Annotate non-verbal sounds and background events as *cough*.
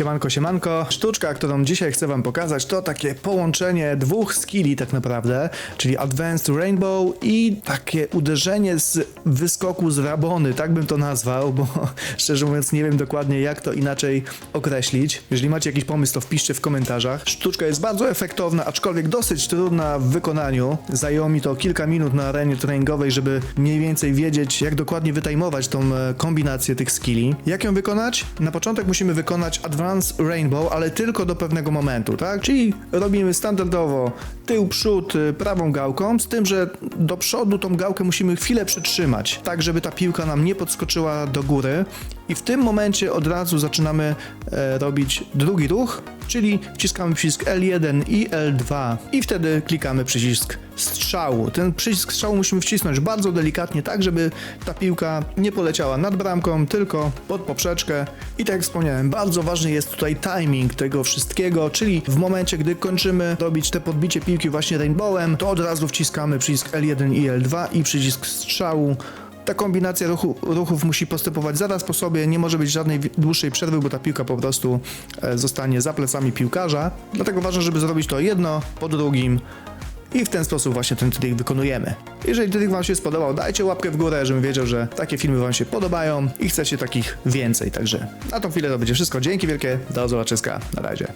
Siemanko, siemanko. Sztuczka, którą dzisiaj chcę wam pokazać, to takie połączenie dwóch skilli tak naprawdę, czyli Advanced Rainbow i takie uderzenie z wyskoku z Rabony, tak bym to nazwał, bo *laughs* szczerze mówiąc nie wiem dokładnie jak to inaczej określić. Jeżeli macie jakiś pomysł, to wpiszcie w komentarzach. Sztuczka jest bardzo efektowna, aczkolwiek dosyć trudna w wykonaniu. Zajęło mi to kilka minut na arenie treningowej, żeby mniej więcej wiedzieć, jak dokładnie wytajmować tą e, kombinację tych skilli. Jak ją wykonać? Na początek musimy wykonać Rainbow, ale tylko do pewnego momentu, tak? Czyli robimy standardowo tył, przód, y, prawą gałką, z tym, że do przodu tą gałkę musimy chwilę przytrzymać, tak żeby ta piłka nam nie podskoczyła do góry i w tym momencie od razu zaczynamy e, robić drugi ruch, czyli wciskamy przycisk L1 i L2 i wtedy klikamy przycisk strzału. Ten przycisk strzału musimy wcisnąć bardzo delikatnie, tak żeby ta piłka nie poleciała nad bramką, tylko pod poprzeczkę. I tak jak wspomniałem, bardzo ważny jest tutaj timing tego wszystkiego, czyli w momencie, gdy kończymy robić te podbicie piłki właśnie rainbowem, to od razu wciskamy przycisk L1 i L2 i przycisk strzału. Ta kombinacja ruchu, ruchów musi postępować zaraz po sobie, nie może być żadnej dłuższej przerwy, bo ta piłka po prostu e, zostanie za plecami piłkarza. Dlatego ważne, żeby zrobić to jedno po drugim i w ten sposób właśnie ten trik wykonujemy. Jeżeli trik Wam się spodobał, dajcie łapkę w górę, żebym wiedział, że takie filmy Wam się podobają i chcecie takich więcej. Także na tą chwilę to będzie wszystko. Dzięki wielkie, do zobaczyska, na razie.